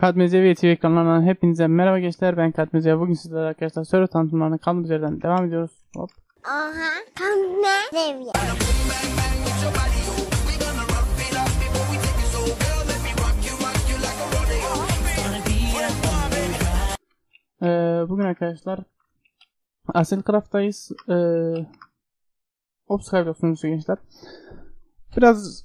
Kadmezevi TV ekranlarından hepinize merhaba gençler. Ben Kadmezevi. Bugün sizlerle arkadaşlar soru tanıtımlarına kaldığımız yerden devam ediyoruz. Hop. Pembe seviye. Ee, bugün arkadaşlar Asil Craft'tayız. Ee, Ops sunucusu gençler. Biraz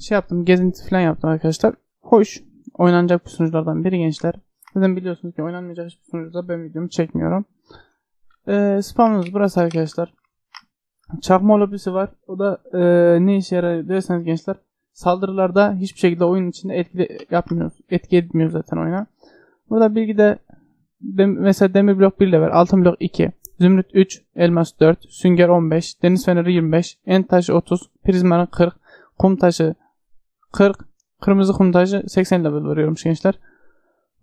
şey yaptım, gezinti falan yaptım arkadaşlar. Hoş. Oynanacak bu sunuculardan biri gençler. Zaten biliyorsunuz ki oynanmayacak hiçbir sunucuda ben videomu çekmiyorum. Ee, spamımız burası arkadaşlar. Çakma lobisi var. O da e, ne işe yarar derseniz gençler. Saldırılarda hiçbir şekilde oyun içinde etki yapmıyoruz. Etki etmiyor zaten oyuna. Burada bilgi de dem- mesela demir blok 1 level, altın blok 2, zümrüt 3, elmas 4, sünger 15, deniz feneri 25, en taşı 30, prizmanı 40, kum taşı 40, kırmızı kum taşı 80 level veriyormuş gençler.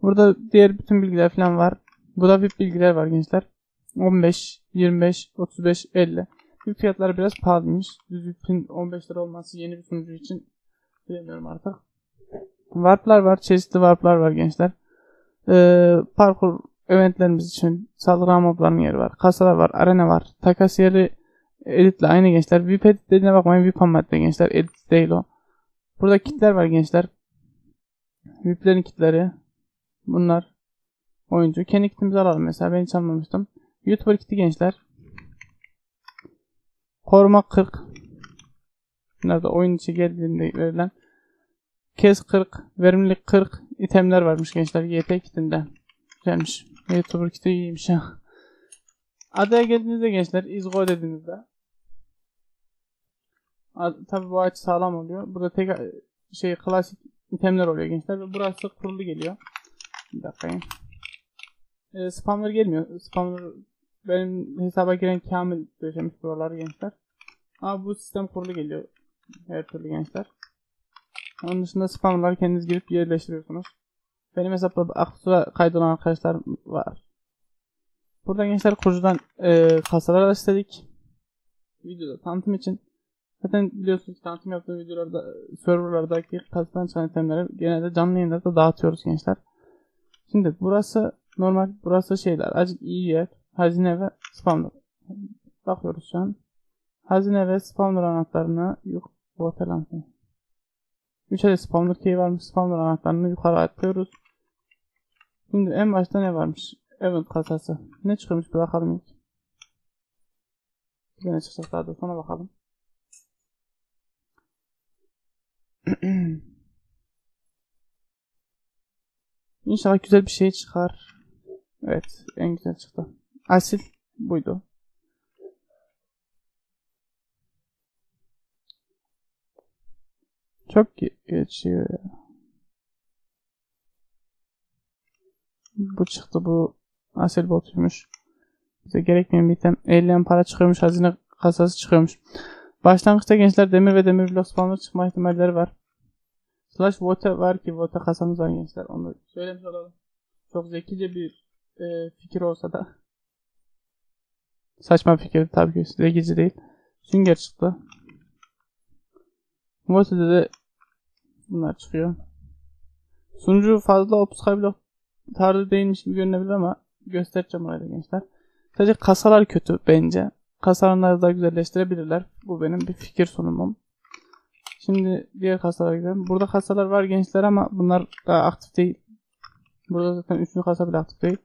Burada diğer bütün bilgiler falan var. Burada VIP bilgiler var gençler. 15, 25, 35, 50. VIP fiyatları biraz pahalıymış. Düz VIP'in 15 lira olması yeni bir sunucu için bilemiyorum artık. Warp'lar var. Çeşitli warp'lar var gençler. Ee, parkur eventlerimiz için saldırı mobların yeri var. Kasalar var. Arena var. Takas yeri editle aynı gençler. VIP edit dediğine bakmayın. VIP madde gençler. Edit değil o. Burada kitler var gençler. VIP'lerin kitleri. Bunlar. Oyuncu. Kendi kitimizi alalım mesela. Ben hiç almamıştım. YouTuber kiti gençler. Koruma 40. Bunlar da oyun içi geldiğinde verilen. Kez 40. Verimlilik 40. itemler varmış gençler. YT kitinde. Güzelmiş. YouTuber kiti iyiymiş ha. Adaya geldiğinizde gençler izgo dediğinizde Tabi bu ağaç sağlam oluyor. Burada tek şey klasik itemler oluyor gençler. Ve burası kurulu geliyor. Bir dakika. E, spamlar gelmiyor. Spamlar benim hesaba giren Kamil döşemiş buraları gençler. Ama bu sistem kurulu geliyor. Her türlü gençler. Onun dışında spamları kendiniz girip yerleştiriyorsunuz. Benim hesapta aktif kaydolan arkadaşlar var. Burada gençler kurucudan e, kasalar istedik. Videoda tanıtım için. Zaten biliyorsunuz tanıtım yaptığım videolarda serverlardaki çıkan itemleri genelde canlı yayınlarda dağıtıyoruz gençler. Şimdi burası normal burası şeyler acık iyi yer. Hazine ve spamlar. Bakıyoruz şu an. Hazine ve spamlar anahtarını yok. Hotel anahtarı. 3 adet spawner key varmış. Spawner anahtarını yukarı atıyoruz. Şimdi en başta ne varmış? Event kasası. Ne çıkmış bir bakalım ilk. Bir ne çıkacak daha da sonra bakalım. İnşallah güzel bir şey çıkar. Evet en güzel çıktı. Asil buydu. Çok geçiyor ya. Bu çıktı bu asil botuymuş. Bize gerekmeyen bir item. 50 para çıkıyormuş. Hazine kasası çıkıyormuş. Başlangıçta gençler demir ve demir blok spawner çıkma ihtimalleri var. Slash vote var ki vote kasamız var gençler. Onu söylemiş olalım. Çok zekice bir e, fikir olsa da. Saçma fikir tabii ki zekice değil. Sünger çıktı. Vote'de de bunlar çıkıyor. Sunucu fazla Opus Skyblock tarzı değilmiş gibi görünebilir ama göstereceğim orayı gençler. Sadece kasalar kötü bence. Kasalarını daha güzelleştirebilirler. Bu benim bir fikir sunumum. Şimdi diğer kasalara gidelim. Burada kasalar var gençler ama bunlar daha aktif değil. Burada zaten üçüncü kasa bile aktif değil.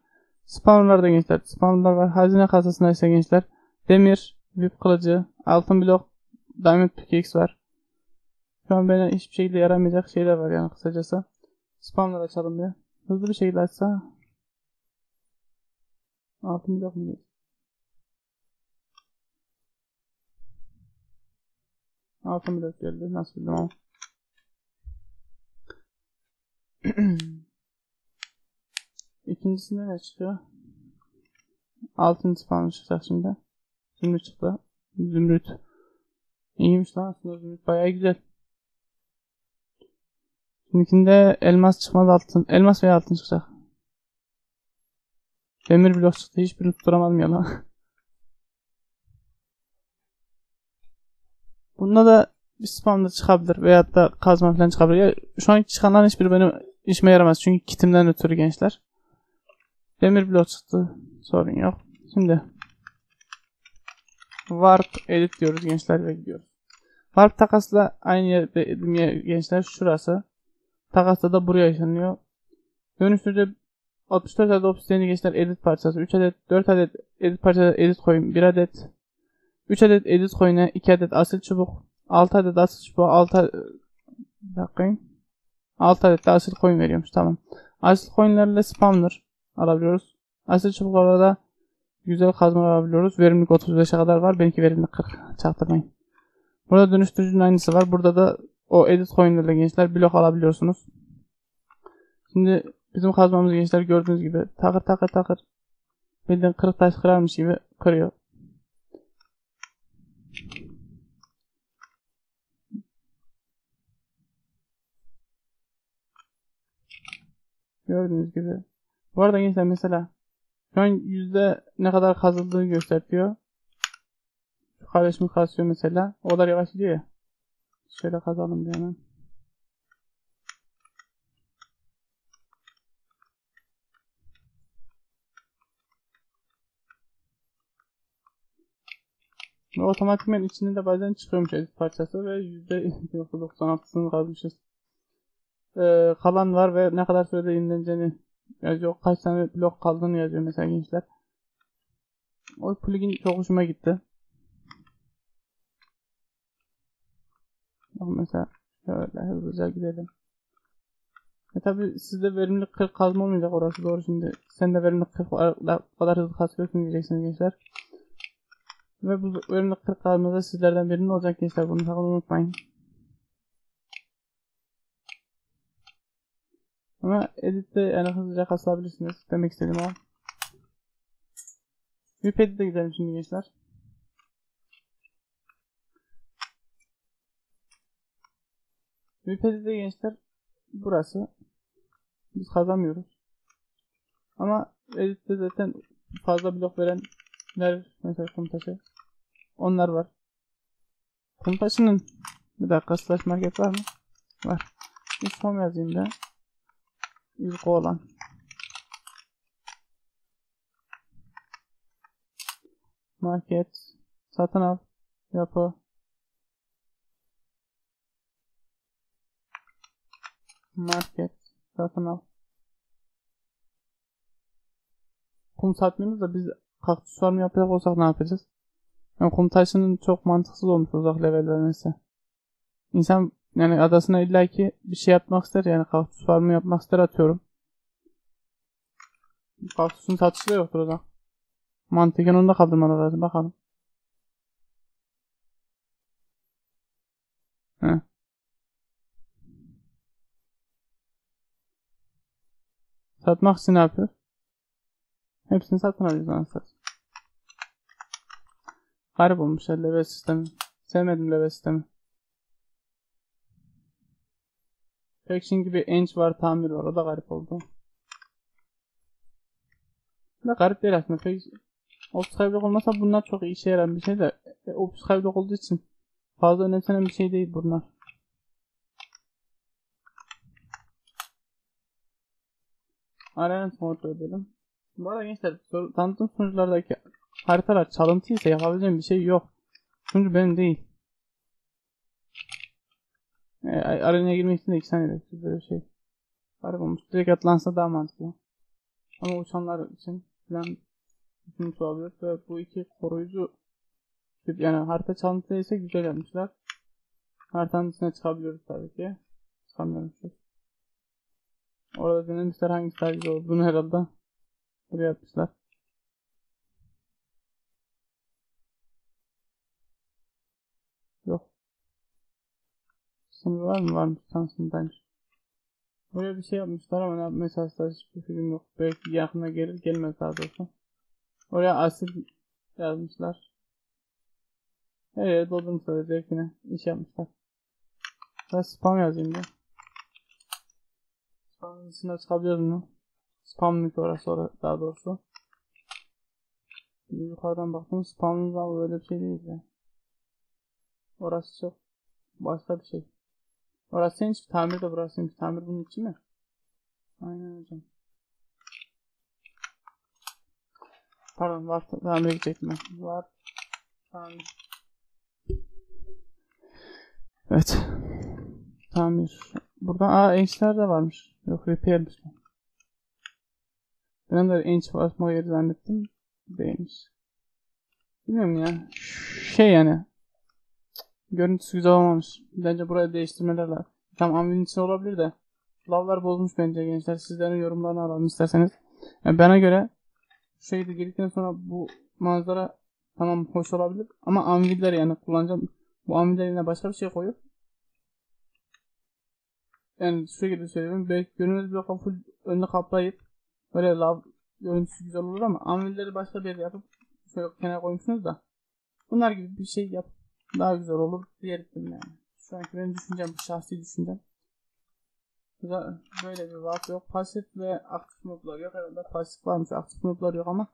Spawnerlar da gençler. Spawnerlar var. Hazine kasasında ise gençler. Demir, VIP kılıcı, altın blok, diamond pickaxe var. Şu an bana hiçbir şekilde yaramayacak şeyler var yani kısacası. Spamlar açalım diye. Hızlı bir şekilde açsa. Altın blok mu? Altın blok geldi. Nasıl bildim ama. İkincisinde ne çıkıyor? Altın spam çıkacak şimdi. Zümrüt çıktı. Zümrüt. İyiymiş lan aslında zümrüt bayağı güzel. Şimdikinde elmas çıkmaz altın. Elmas veya altın çıkacak. Demir blok çıktı. Hiçbirini tutturamadım ya lan. Bunda da bir spamda çıkabilir. Veyahut da kazma falan çıkabilir. Ya, şu anki çıkanların hiçbiri benim işime yaramaz. Çünkü kitimden ötürü gençler. Demir blok çıktı. Sorun yok. Şimdi warp edit diyoruz gençler ve gidiyoruz. Warp takasla aynı yerde gençler şurası. Takasla da buraya yaşanıyor. Dönüştürücü 64 adet obsidiyeni gençler edit parçası. 3 adet 4 adet edit parçası edit koyun. 1 adet 3 adet edit koyuna 2 adet asil çubuk. 6 adet asil çubuğu 6 bakayım. 6 adet de asil koyun veriyormuş. Tamam. Asil koyunlarla spawner alabiliyoruz. Asil çubuklarla da güzel kazma alabiliyoruz. Verimlilik 35'e kadar var. Benimki verimlilik 40. Çaktırmayın. Burada dönüştürücünün aynısı var. Burada da o edit coinlerle gençler blok alabiliyorsunuz. Şimdi bizim kazmamız gençler gördüğünüz gibi takır takır takır bildiğin kırık taş kırarmış gibi kırıyor. Gördüğünüz gibi. Bu arada gençler mesela şu an yüzde ne kadar kazıldığı gösteriyor. Şu kardeşimi kasıyor mesela. O kadar yavaş gidiyor ya. Şöyle kazalım bir hemen. Ve otomatikmen içinde de bazen çıkıyormuş edit parçası ve %96'sını kazmışız. Ee, kalan var ve ne kadar sürede yenileneceğini yazıyor. Kaç tane blok kaldığını yazıyor mesela gençler. O plugin çok hoşuma gitti. Mesela şöyle hızlıca gidelim. E tabi sizde verimlilik 40 kazma olmayacak orası doğru şimdi. Sen de verimlilik 40 kadar hızlı kasıyorsun diyeceksiniz gençler. Ve bu verimlilik 40 kazmada sizlerden birinin olacak gençler bunu sakın unutmayın. Ama editte yani hızlıca kasabilirsiniz. Demek istedim o. Viped'e gidelim şimdi gençler. Viped'de gençler burası. Biz kazanmıyoruz. Ama editte zaten fazla blok verenler mesela kum taşı. Onlar var. Kum taşının bir dakika slash market var mı? Var. Bir son yazayım da. İlk olan. Market. Satın al. Yapı. Market. Satın al. Kum satmıyoruz da biz kaktüs farmı yapacak olsak ne yapacağız? Yani kum taşının çok mantıksız olmuş uzak level vermesi. İnsan yani adasına illaki bir şey yapmak ister yani kaktüs farmı yapmak ister atıyorum. Kaktüsün satışı da yoktur o da. Mantıken onu da kaldırmalar lazım bakalım. He. Satmak için ne yapıyor? Hepsini satın alıyoruz anasını. Garip olmuş ya level sistemi. Sevmedim level sistemi. Faction gibi enç var, tamir var. O da garip oldu. Da garip değil aslında. Faction... Ops kaybılık olmasa bunlar çok işe yaran bir şey de e, Ops kaybılık olduğu için fazla önemsenen bir şey değil bunlar. Arena kontrol edelim. Bu arada gençler tanıtım sunuculardaki haritalar çalıntı ise yapabileceğim bir şey yok. Sunucu benim değil. E, arenaya girmek için de 2 saniye bekliyor böyle şey. Garip olmuş. Direkt atlansa daha mantıklı. Ama uçanlar için falan düşünmüş olabilir ve bu iki koruyucu yani harita çalıntı ise güzel yapmışlar. Haritanın içine çıkabiliyoruz tabii ki. Çıkamıyormuşuz. Orada denemişler hangisi daha olduğunu herhalde. Buraya yapmışlar. Yok. Sınır var mı? Varmış. Tam sınırdaymış. Buraya bir şey yapmışlar ama ne yapmaya hiçbir film yok. Belki yakına gelir gelmez daha doğrusu. Oraya asil yazmışlar. Her yere doldurmuşlar zevkine. iş yapmışlar. Ben spam yazayım da. Spamın içine çıkabiliyor mu? Spamlık orası orası daha doğrusu. Yukarıdan baktım spamlık ama böyle bir şey değil ya. Orası çok başka bir şey. Orası senin için tamir de burası senin tamir bunun için mi? Aynen hocam. Pardon var tamir gidecektim ben. Var tamir. Evet. Tamir. Burada aa ençler de varmış. Yok repairmiş. Ben de enç basma yeri zannettim. Değilmiş. Bilmiyorum ya. Şey yani. Görüntüsü güzel olmamış. Bence burayı değiştirmeler. Tam Anvil'in içinde olabilir de. Lavlar bozmuş bence gençler. Sizlerin yorumlarını alalım isterseniz. Yani bana göre şeyde girdikten sonra bu manzara tamam hoş olabilir. Ama Anvil'ler yani kullanacağım. Bu Anvil'ler yerine başka bir şey koyup yani şu şekilde söyleyeyim. Belki gönül bloka full önünü kaplayıp böyle lav görüntüsü güzel olur ama Anvil'leri başka bir yere yapıp şöyle kenara koymuşsunuz da bunlar gibi bir şey yap daha güzel olur diyelim yani. Şu anki benim düşüncem, şahsi düşüncem. Böyle bir vaat yok. Pasif ve aktif modlar yok. Herhalde pasif varmış. Aktif modlar yok ama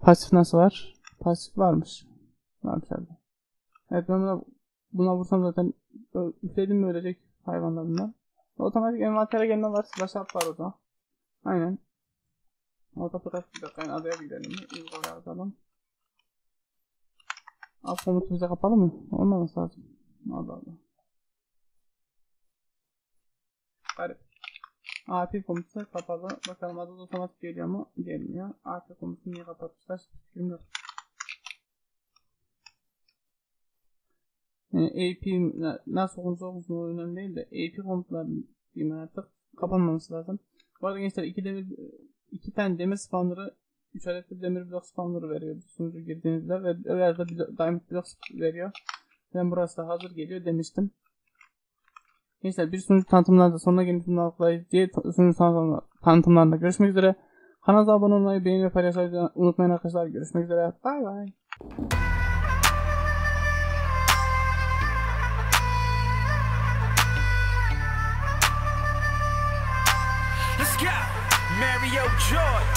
pasif nasıl var? Pasif varmış. Varmış herhalde. Evet ben buna, buna vursam zaten üfledim mi ölecek hayvanlar bunlar. Otomatik envantere gelme var. Slash up var orada. Aynen. Orada bırak bir dakika. Yani adaya gidelim. İlk oraya atalım. Alt komutu bize kapalı mı? Olmaması lazım. Allah Allah. Garip. AP komutu kapalı. Bakalım adı otomatik geliyor mu? Gelmiyor. AP komutu niye kapatmışlar? Yok. Yani AP nasıl okunsa okunsun önemli değil de AP komutlar diyeyim artık kapanmaması lazım. Bu arada gençler iki demir iki tane demir spawner'ı 3 adet de demir blok spawner'ı veriyor sunucu girdiğinizde ve öyle de diamond blok veriyor. Ben burası da hazır geliyor demiştim. Gençler bir sunucu tanıtımlarda sonuna gelin sunumlarla diye sunucu tanıtımlarında görüşmek üzere. Kanala abone olmayı, beğeni ve paylaşmayı unutmayın arkadaşlar. Görüşmek üzere. Bay bay. Mario Joy!